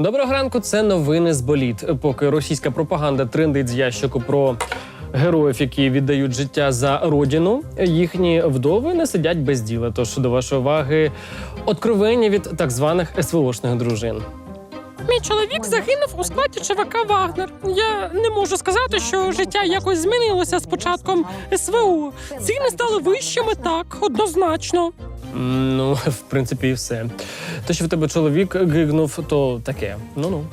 Доброго ранку, це новини з боліт. Поки російська пропаганда трендить з ящику про героїв, які віддають життя за родину, їхні вдови не сидять без діла. Тож до вашої уваги откровення від так званих СВОшних дружин. Мій чоловік загинув у складі ЧВК Вагнер. Я не можу сказати, що життя якось змінилося з початком СВО. Ціни стали вищими, так однозначно. Ну, в принципі, і все. Те, що в тебе чоловік гигнув, то таке. Ну ну.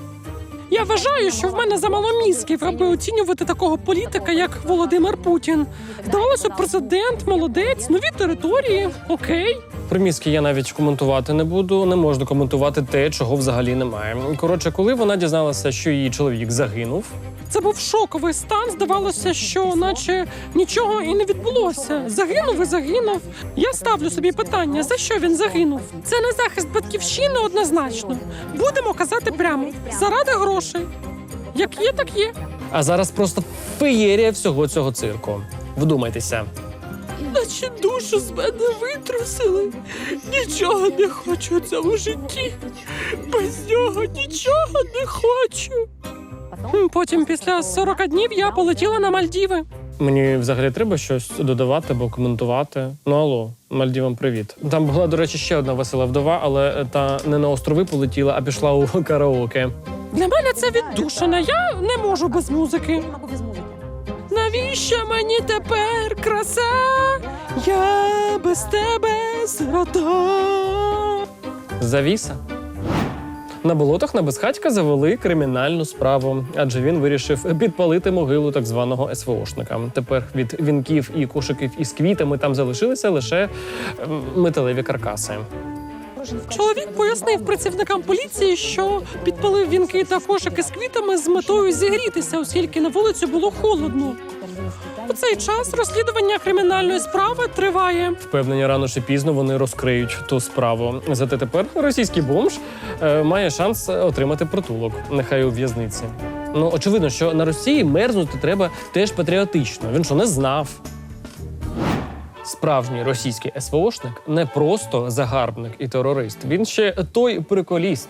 Я вважаю, що в мене замало мізків, аби оцінювати такого політика, як Володимир Путін. Здавалося, президент, молодець, нові території. Окей. Про мізки я навіть коментувати не буду. Не можна коментувати те, чого взагалі немає. Коротше, коли вона дізналася, що її чоловік загинув, Це був шоковий стан. Здавалося, що наче нічого і не відбулося. Загинув і загинув. Я ставлю собі питання, за що він загинув. Це не захист батьківщини однозначно. Будемо казати прямо заради грошей. Як є, так є. а зараз просто феєрія всього цього цирку. Вдумайтеся. Наче душу з мене витрусили. Нічого не хочу у цьому житті. Без нього нічого не хочу. Потім, після 40 днів, я полетіла на Мальдіви. Мені взагалі треба щось додавати або коментувати. Ну алло, Мальдівам, привіт. Там була, до речі, ще одна весела вдова, але та не на острови полетіла, а пішла у караоке. Для мене це віддушина. Я не можу без музики. Навіщо мені тепер краса? Я без тебе сирота. Завіса. На болотах на безхатька завели кримінальну справу, адже він вирішив підпалити могилу так званого СВОшника. Тепер від вінків і кошиків із квітами там залишилися лише металеві каркаси. Чоловік пояснив працівникам поліції, що підпалив вінки та кошики з квітами з метою зігрітися, оскільки на вулиці було холодно. У цей час розслідування кримінальної справи триває. Впевнені, рано чи пізно вони розкриють ту справу. Зате тепер російський бомж е, має шанс отримати притулок, нехай у в'язниці. Ну очевидно, що на Росії мерзнути треба теж патріотично. Він що не знав. Справжній російський СВОшник не просто загарбник і терорист. Він ще той приколіст.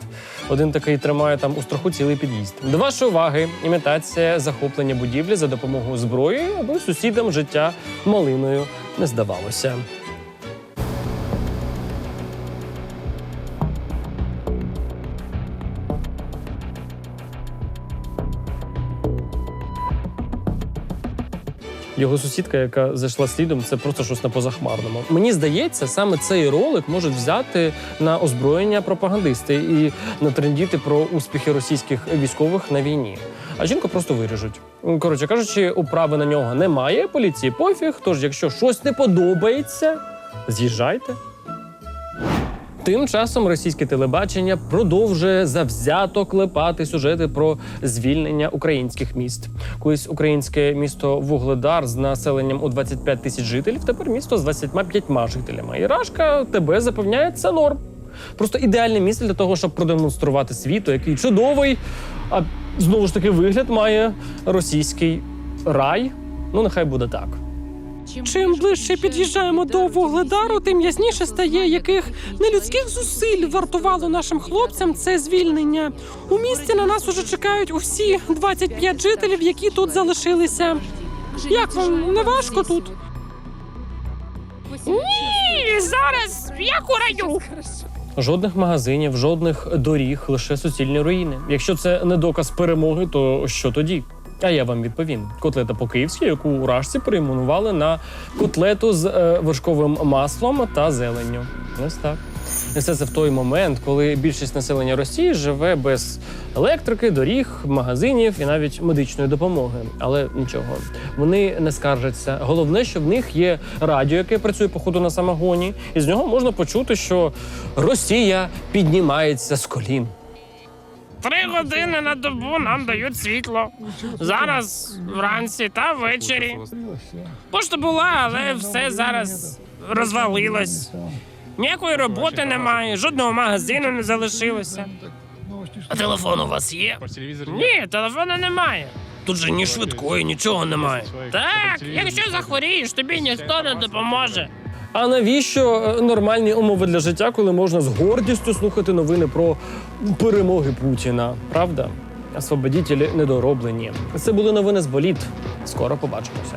Один такий тримає там у страху цілий під'їзд. До вашої уваги, імітація захоплення будівлі за допомогою зброї, аби сусідам життя малиною не здавалося. Його сусідка, яка зайшла слідом, це просто щось на позахмарному. Мені здається, саме цей ролик можуть взяти на озброєння пропагандисти і натрендіти про успіхи російських військових на війні. А жінку просто виріжуть. Коротше кажучи, управи на нього немає. Поліції пофіг. Тож, якщо щось не подобається, з'їжджайте. Тим часом російське телебачення продовжує завзято клепати сюжети про звільнення українських міст. Колись українське місто Вугледар з населенням у 25 тисяч жителів, тепер місто з 25 жителями. І Рашка тебе запевняє, це норм. Просто ідеальне місце для того, щоб продемонструвати світу, який чудовий, а знову ж таки вигляд має російський рай. Ну, нехай буде так. Чим ближче під'їжджаємо до Вугледару, тим ясніше стає, яких нелюдських зусиль вартувало нашим хлопцям це звільнення. У місті на нас уже чекають усі 25 жителів, які тут залишилися. Як вам не важко тут? Ні, зараз як у раю. Жодних магазинів, жодних доріг, лише суцільні руїни. Якщо це не доказ перемоги, то що тоді? А я вам відповім: котлета по-київськи, яку у рашці перейменували на котлету з е, вершковим маслом та зеленню. Ось так. І все це в той момент, коли більшість населення Росії живе без електрики, доріг, магазинів і навіть медичної допомоги. Але нічого, вони не скаржаться. Головне, що в них є радіо, яке працює по ходу на самогоні, і з нього можна почути, що Росія піднімається з колін. Три години на добу нам дають світло. Зараз вранці та ввечері. Пошта була, але все зараз розвалилось. Ніякої роботи немає, жодного магазину не залишилося. А телефон у вас є? Ні, телефону немає. Тут же ні швидкої, нічого немає. Так, якщо захворієш, тобі ніхто не допоможе. А навіщо е, нормальні умови для життя, коли можна з гордістю слухати новини про перемоги Путіна? Правда? Освободітелі недороблені. Це були новини з боліт. Скоро побачимося.